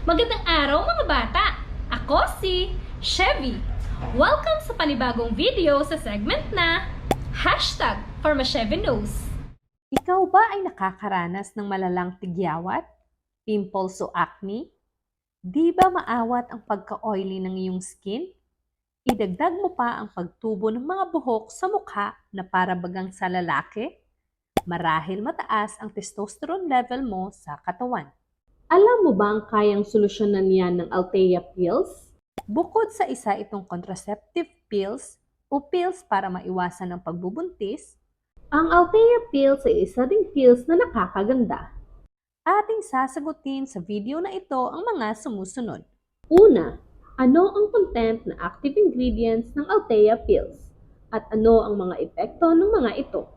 Magandang araw mga bata! Ako si Chevy. Welcome sa panibagong video sa segment na Hashtag for Knows. Ikaw ba ay nakakaranas ng malalang tigyawat, pimples o acne? Di ba maawat ang pagka-oily ng iyong skin? Idagdag mo pa ang pagtubo ng mga buhok sa mukha na para bagang sa lalaki? Marahil mataas ang testosterone level mo sa katawan. Alam mo ba ang kayang solusyonan yan ng Althea pills? Bukod sa isa itong contraceptive pills o pills para maiwasan ang pagbubuntis, ang Althea pills ay isa ding pills na nakakaganda. Ating sasagutin sa video na ito ang mga sumusunod. Una, ano ang content na active ingredients ng Althea pills? At ano ang mga epekto ng mga ito?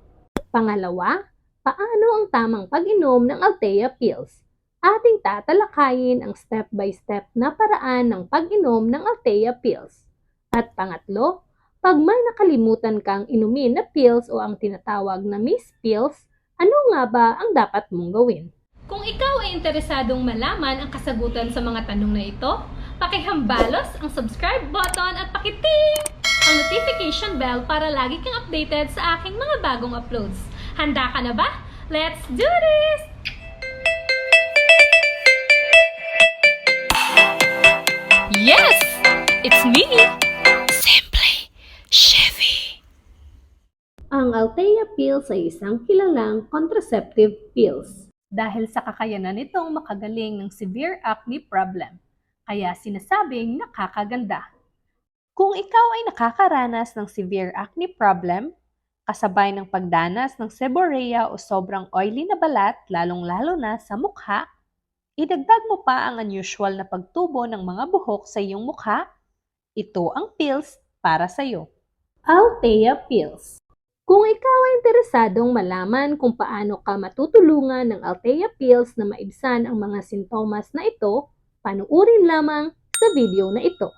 Pangalawa, paano ang tamang pag-inom ng Althea pills? Ating tatalakayin ang step-by-step na paraan ng pag-inom ng Althea pills. At pangatlo, pag may nakalimutan kang inumin na pills o ang tinatawag na miss pills, ano nga ba ang dapat mong gawin? Kung ikaw ay interesadong malaman ang kasagutan sa mga tanong na ito, pakihambalos ang subscribe button at pakiting ang notification bell para lagi kang updated sa aking mga bagong uploads. Handa ka na ba? Let's do this! Yes! It's me! Simply Chevy! Ang Althea pills ay isang kilalang contraceptive pills dahil sa kakayanan nitong makagaling ng severe acne problem, kaya sinasabing nakakaganda. Kung ikaw ay nakakaranas ng severe acne problem, kasabay ng pagdanas ng seborrhea o sobrang oily na balat, lalong-lalo na sa mukha, idagdag mo pa ang unusual na pagtubo ng mga buhok sa iyong mukha, ito ang pills para sa iyo. Althea Pills Kung ikaw ay interesadong malaman kung paano ka matutulungan ng Althea Pills na maibsan ang mga sintomas na ito, panuurin lamang sa video na ito.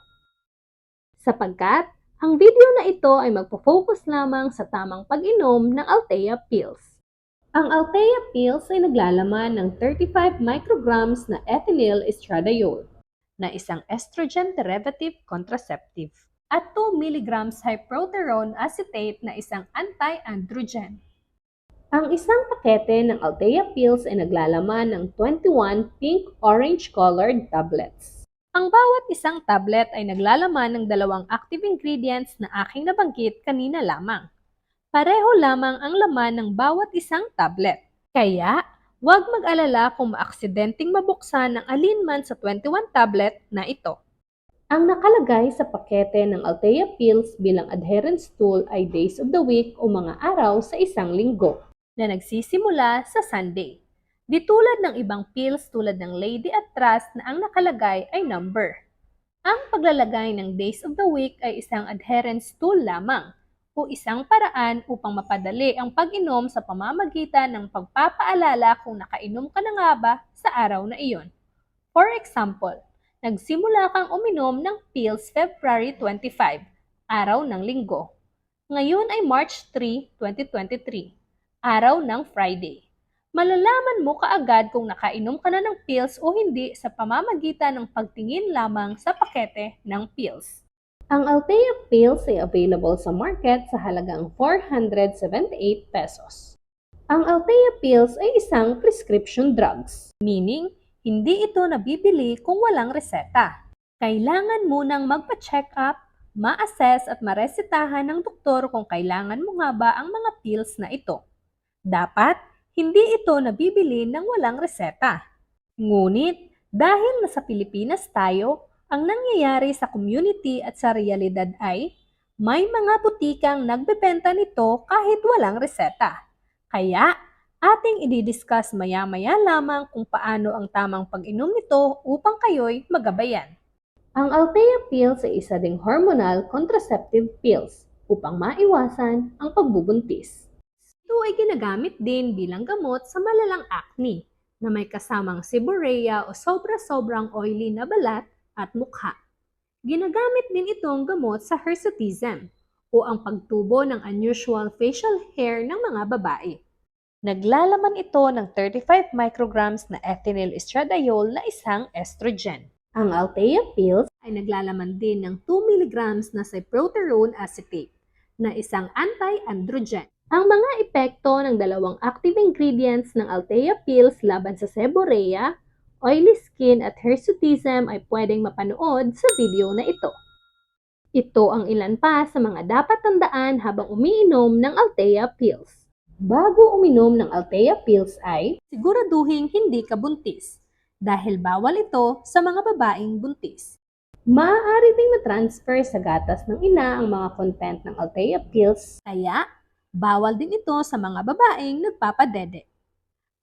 Sapagkat ang video na ito ay magpo-focus lamang sa tamang pag-inom ng Althea Pills. Ang Althea Pills ay naglalaman ng 35 micrograms na ethinyl estradiol na isang estrogen derivative contraceptive at 2 mg hyproterone acetate na isang anti-androgen. Ang isang pakete ng Althea Pills ay naglalaman ng 21 pink-orange colored tablets. Ang bawat isang tablet ay naglalaman ng dalawang active ingredients na aking nabanggit kanina lamang. Pareho lamang ang laman ng bawat isang tablet. Kaya, huwag mag-alala kung maaksidenteng mabuksan ng alinman sa 21 tablet na ito. Ang nakalagay sa pakete ng Althea Pills bilang adherence tool ay days of the week o mga araw sa isang linggo na nagsisimula sa Sunday. Di tulad ng ibang pills tulad ng Lady at Trust na ang nakalagay ay number. Ang paglalagay ng days of the week ay isang adherence tool lamang o isang paraan upang mapadali ang pag-inom sa pamamagitan ng pagpapaalala kung nakainom ka na nga ba sa araw na iyon. For example, nagsimula kang uminom ng pills February 25, araw ng linggo. Ngayon ay March 3, 2023, araw ng Friday malalaman mo kaagad kung nakainom ka na ng pills o hindi sa pamamagitan ng pagtingin lamang sa pakete ng pills. Ang Althea pills ay available sa market sa halagang 478 pesos. Ang Althea pills ay isang prescription drugs, meaning hindi ito nabibili kung walang reseta. Kailangan munang magpa-check up, ma-assess at maresetahan ng doktor kung kailangan mo nga ba ang mga pills na ito. Dapat hindi ito nabibili ng walang reseta. Ngunit dahil nasa Pilipinas tayo, ang nangyayari sa community at sa realidad ay may mga butikang nagbebenta nito kahit walang reseta. Kaya ating ididiscuss maya-maya lamang kung paano ang tamang pag-inom nito upang kayo'y magabayan. Ang Althea pills ay isa ding hormonal contraceptive pills upang maiwasan ang pagbubuntis. Ito ay ginagamit din bilang gamot sa malalang acne na may kasamang seborrhea o sobra-sobrang oily na balat at mukha. Ginagamit din itong gamot sa hirsutism o ang pagtubo ng unusual facial hair ng mga babae. Naglalaman ito ng 35 micrograms na ethinyl estradiol na isang estrogen. Ang Althea pills ay naglalaman din ng 2 mg na cyproterone acetate na isang anti-androgen. Ang mga epekto ng dalawang active ingredients ng Althea pills laban sa seborrhea, oily skin at hirsutism ay pwedeng mapanood sa video na ito. Ito ang ilan pa sa mga dapat tandaan habang umiinom ng Althea pills. Bago uminom ng Althea pills ay siguraduhin hindi ka buntis dahil bawal ito sa mga babaeng buntis. Maaari ding matransfer sa gatas ng ina ang mga content ng Althea pills, kaya bawal din ito sa mga babaeng nagpapadede.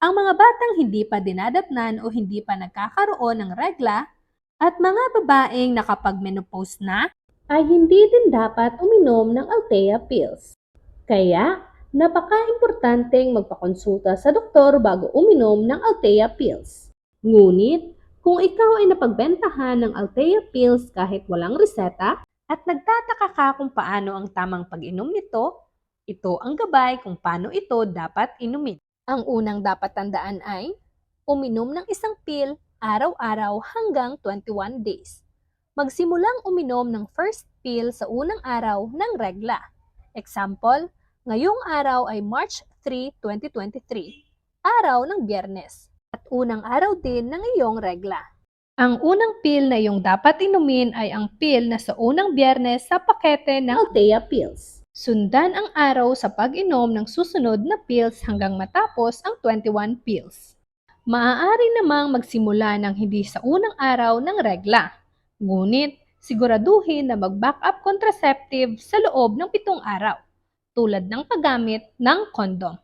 Ang mga batang hindi pa dinadatnan o hindi pa nagkakaroon ng regla at mga babaeng nakapag-menopause na ay hindi din dapat uminom ng Althea pills. Kaya, napaka-importanteng magpakonsulta sa doktor bago uminom ng Althea pills. Ngunit, kung ikaw ay napagbentahan ng Althea pills kahit walang reseta at nagtataka ka kung paano ang tamang pag-inom nito, ito ang gabay kung paano ito dapat inumin. Ang unang dapat tandaan ay uminom ng isang pill araw-araw hanggang 21 days. Magsimulang uminom ng first pill sa unang araw ng regla. Example, ngayong araw ay March 3, 2023, araw ng biyernes, at unang araw din ng iyong regla. Ang unang pill na iyong dapat inumin ay ang pill na sa unang biyernes sa pakete ng Althea Pills. Sundan ang araw sa pag-inom ng susunod na pills hanggang matapos ang 21 pills. Maaari namang magsimula ng hindi sa unang araw ng regla. Ngunit, siguraduhin na mag-backup contraceptive sa loob ng pitong araw, tulad ng paggamit ng kondom.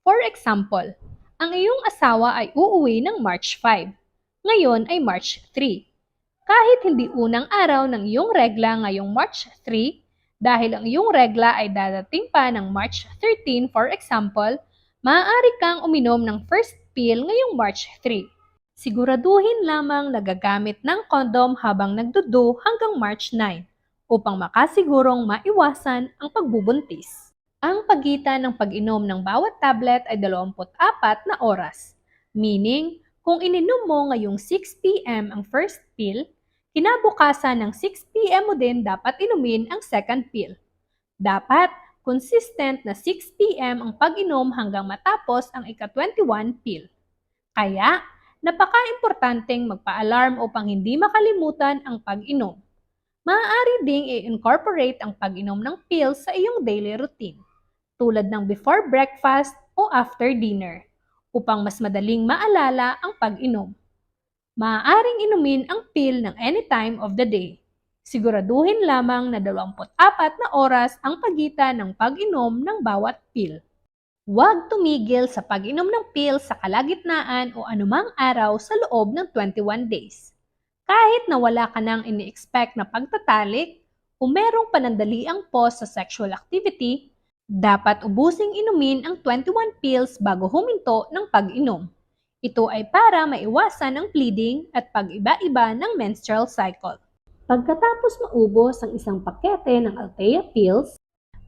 For example, ang iyong asawa ay uuwi ng March 5. Ngayon ay March 3. Kahit hindi unang araw ng iyong regla ngayong March 3, dahil ang iyong regla ay dadating pa ng March 13 for example, maaari kang uminom ng first pill ngayong March 3. Siguraduhin lamang nagagamit ng kondom habang nagdudu hanggang March 9 upang makasigurong maiwasan ang pagbubuntis. Ang pagitan ng pag-inom ng bawat tablet ay 24 na oras, meaning kung ininom mo ngayong 6 p.m. ang first pill, kinabukasan ng 6 p.m. mo din dapat inumin ang second pill. Dapat consistent na 6 p.m. ang pag-inom hanggang matapos ang ika-21 pill. Kaya, napaka-importanteng magpa-alarm upang hindi makalimutan ang pag-inom. Maaari ding i-incorporate ang pag-inom ng pills sa iyong daily routine, tulad ng before breakfast o after dinner, upang mas madaling maalala ang pag-inom. Maaaring inumin ang pill ng any time of the day. Siguraduhin lamang na 24 na oras ang pagitan ng pag-inom ng bawat pill. Huwag tumigil sa pag-inom ng pill sa kalagitnaan o anumang araw sa loob ng 21 days. Kahit na wala ka nang ini-expect na pagtatalik o merong panandaliang pause sa sexual activity, dapat ubusing inumin ang 21 pills bago huminto ng pag-inom. Ito ay para maiwasan ang bleeding at pag-iba-iba ng menstrual cycle. Pagkatapos maubos ang isang pakete ng Althea pills,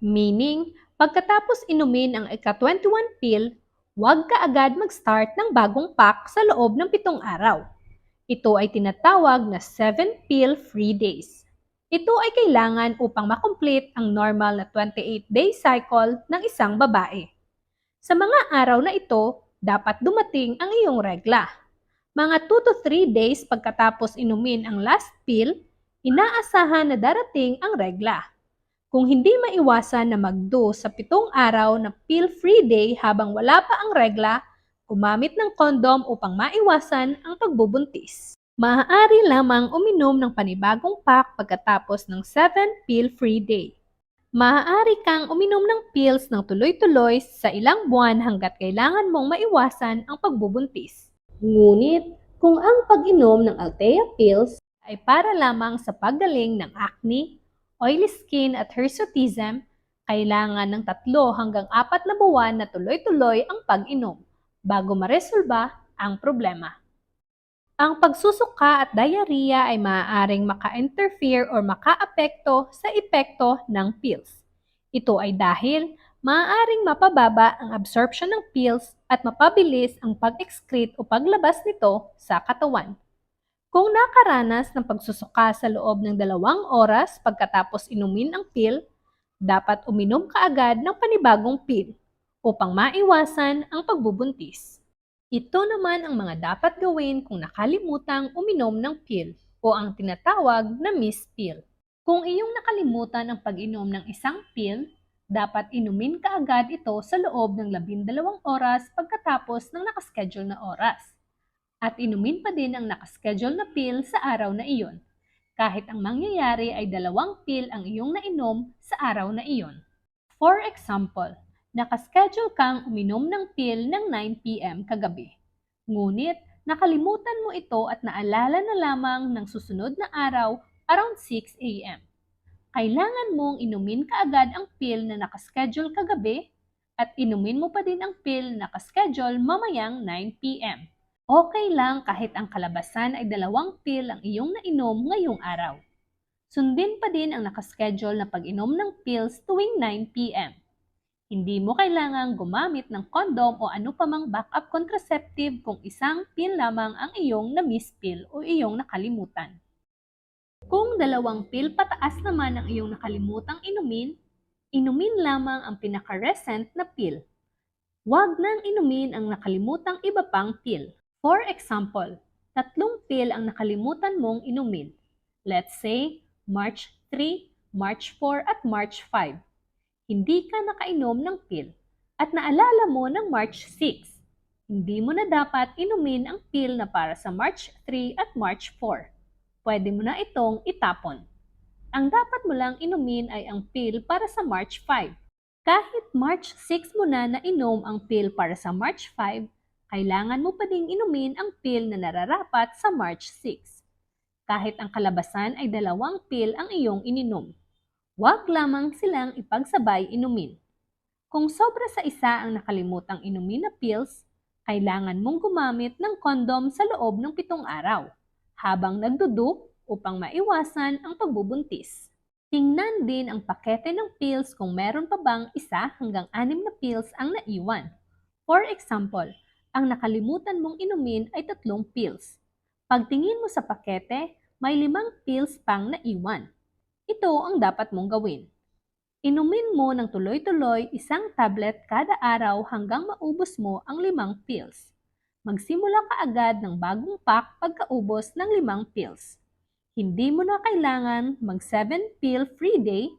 meaning pagkatapos inumin ang ika-21 pill, huwag ka agad mag-start ng bagong pack sa loob ng pitong araw. Ito ay tinatawag na 7 pill free days. Ito ay kailangan upang makomplete ang normal na 28-day cycle ng isang babae. Sa mga araw na ito, dapat dumating ang iyong regla. Mga 2 to 3 days pagkatapos inumin ang last pill, inaasahan na darating ang regla. Kung hindi maiwasan na magdo sa pitong araw na pill-free day habang wala pa ang regla, gumamit ng kondom upang maiwasan ang pagbubuntis. Maaari lamang uminom ng panibagong pack pagkatapos ng 7 pill-free day. Maaari kang uminom ng pills ng tuloy-tuloy sa ilang buwan hanggat kailangan mong maiwasan ang pagbubuntis. Ngunit, kung ang pag-inom ng Althea pills ay para lamang sa paggaling ng acne, oily skin at hirsutism, kailangan ng tatlo hanggang apat na buwan na tuloy-tuloy ang pag-inom bago maresolba ang problema. Ang pagsusuka at diarrhea ay maaaring maka-interfere or maka-apekto sa epekto ng pills. Ito ay dahil maaaring mapababa ang absorption ng pills at mapabilis ang pag-excrete o paglabas nito sa katawan. Kung nakaranas ng pagsusuka sa loob ng dalawang oras pagkatapos inumin ang pill, dapat uminom kaagad ng panibagong pill upang maiwasan ang pagbubuntis. Ito naman ang mga dapat gawin kung nakalimutang uminom ng pill o ang tinatawag na miss pill. Kung iyong nakalimutan ang pag-inom ng isang pill, dapat inumin kaagad ito sa loob ng labindalawang oras pagkatapos ng nakaschedule na oras. At inumin pa din ang nakaschedule na pill sa araw na iyon, kahit ang mangyayari ay dalawang pill ang iyong nainom sa araw na iyon. For example, nakaschedule kang uminom ng pill ng 9pm kagabi. Ngunit nakalimutan mo ito at naalala na lamang ng susunod na araw around 6am kailangan mong inumin kaagad ang pill na nakaschedule kagabi at inumin mo pa din ang pill na nakaschedule mamayang 9pm. Okay lang kahit ang kalabasan ay dalawang pill ang iyong nainom ngayong araw. Sundin pa din ang nakaschedule na pag-inom ng pills tuwing 9pm. Hindi mo kailangang gumamit ng kondom o ano pa mang backup contraceptive kung isang pill lamang ang iyong na-miss pill o iyong nakalimutan. Kung dalawang pill pataas naman ang iyong nakalimutang inumin, inumin lamang ang pinaka-recent na pill. Huwag nang inumin ang nakalimutang iba pang pill. For example, tatlong pill ang nakalimutan mong inumin. Let's say, March 3, March 4 at March 5. Hindi ka nakainom ng pill at naalala mo ng March 6. Hindi mo na dapat inumin ang pill na para sa March 3 at March 4 pwede mo na itong itapon. Ang dapat mo lang inumin ay ang pill para sa March 5. Kahit March 6 mo na nainom ang pill para sa March 5, kailangan mo pa ding inumin ang pill na nararapat sa March 6. Kahit ang kalabasan ay dalawang pill ang iyong ininom. Huwag lamang silang ipagsabay inumin. Kung sobra sa isa ang nakalimutang inumin na pills, kailangan mong gumamit ng kondom sa loob ng pitong araw habang nagduduk upang maiwasan ang pagbubuntis. Tingnan din ang pakete ng pills kung meron pa bang isa hanggang anim na pills ang naiwan. For example, ang nakalimutan mong inumin ay tatlong pills. Pagtingin mo sa pakete, may limang pills pang naiwan. Ito ang dapat mong gawin. Inumin mo ng tuloy-tuloy isang tablet kada araw hanggang maubos mo ang limang pills magsimula ka agad ng bagong pack pagkaubos ng limang pills. Hindi mo na kailangan mag 7 pill free day,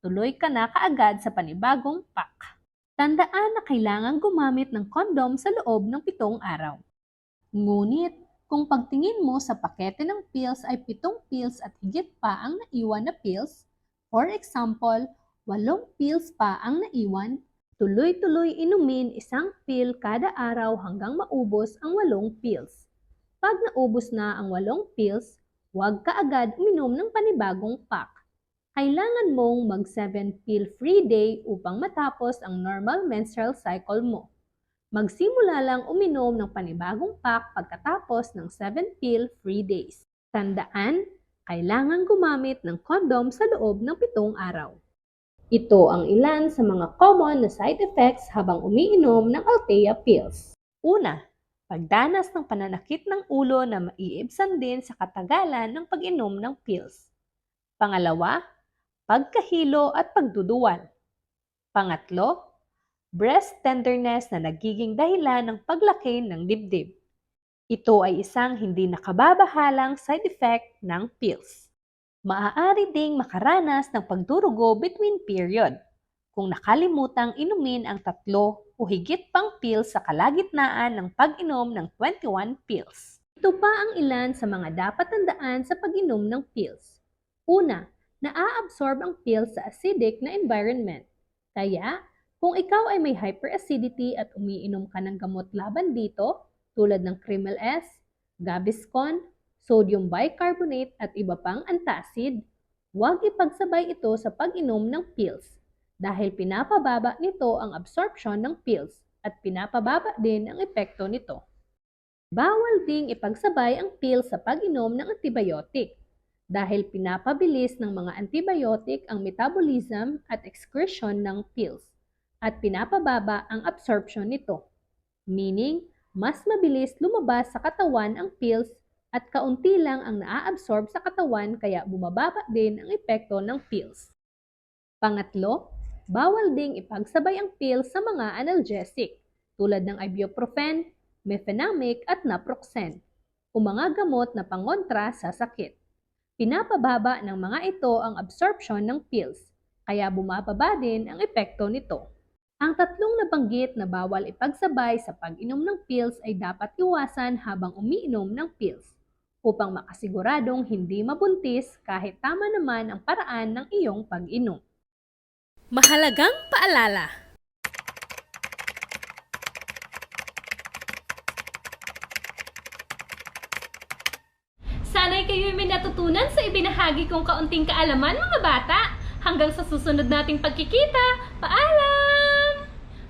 tuloy ka na kaagad sa panibagong pack. Tandaan na kailangan gumamit ng kondom sa loob ng pitong araw. Ngunit, kung pagtingin mo sa pakete ng pills ay pitong pills at higit pa ang naiwan na pills, for example, walong pills pa ang naiwan, Tuloy-tuloy inumin isang pill kada araw hanggang maubos ang walong pills. Pag naubos na ang walong pills, huwag ka agad uminom ng panibagong pack. Kailangan mong mag 7 pill free day upang matapos ang normal menstrual cycle mo. Magsimula lang uminom ng panibagong pack pagkatapos ng 7 pill free days. Tandaan, kailangan gumamit ng kondom sa loob ng pitong araw. Ito ang ilan sa mga common na side effects habang umiinom ng Althea pills. Una, pagdanas ng pananakit ng ulo na maiibsan din sa katagalan ng pag-inom ng pills. Pangalawa, pagkahilo at pagduduwal. Pangatlo, breast tenderness na nagiging dahilan ng paglaki ng dibdib. Ito ay isang hindi nakababahalang side effect ng pills maaari ding makaranas ng pagdurugo between period kung nakalimutang inumin ang tatlo o higit pang pills sa kalagitnaan ng pag-inom ng 21 pills. Ito pa ang ilan sa mga dapat tandaan sa pag-inom ng pills. Una, naa-absorb ang pills sa acidic na environment. Kaya, kung ikaw ay may hyperacidity at umiinom ka ng gamot laban dito, tulad ng Crimel S, Gaviscon, sodium bicarbonate at iba pang antacid, huwag ipagsabay ito sa pag-inom ng pills dahil pinapababa nito ang absorption ng pills at pinapababa din ang epekto nito. Bawal ding ipagsabay ang pills sa pag-inom ng antibiotic dahil pinapabilis ng mga antibiotic ang metabolism at excretion ng pills. At pinapababa ang absorption nito. Meaning, mas mabilis lumabas sa katawan ang pills at kaunti lang ang naa-absorb sa katawan kaya bumababa din ang epekto ng pills. Pangatlo, bawal ding ipagsabay ang pills sa mga analgesic tulad ng ibuprofen, mefenamic at naproxen o mga gamot na pangontra sa sakit. Pinapababa ng mga ito ang absorption ng pills, kaya bumababa din ang epekto nito. Ang tatlong nabanggit na bawal ipagsabay sa pag-inom ng pills ay dapat iwasan habang umiinom ng pills upang makasiguradong hindi mabuntis kahit tama naman ang paraan ng iyong pag-inom. Mahalagang paalala. Sana'y kayo'y may natutunan sa ibinahagi kong kaunting kaalaman mga bata. Hanggang sa susunod nating pagkikita, paalam!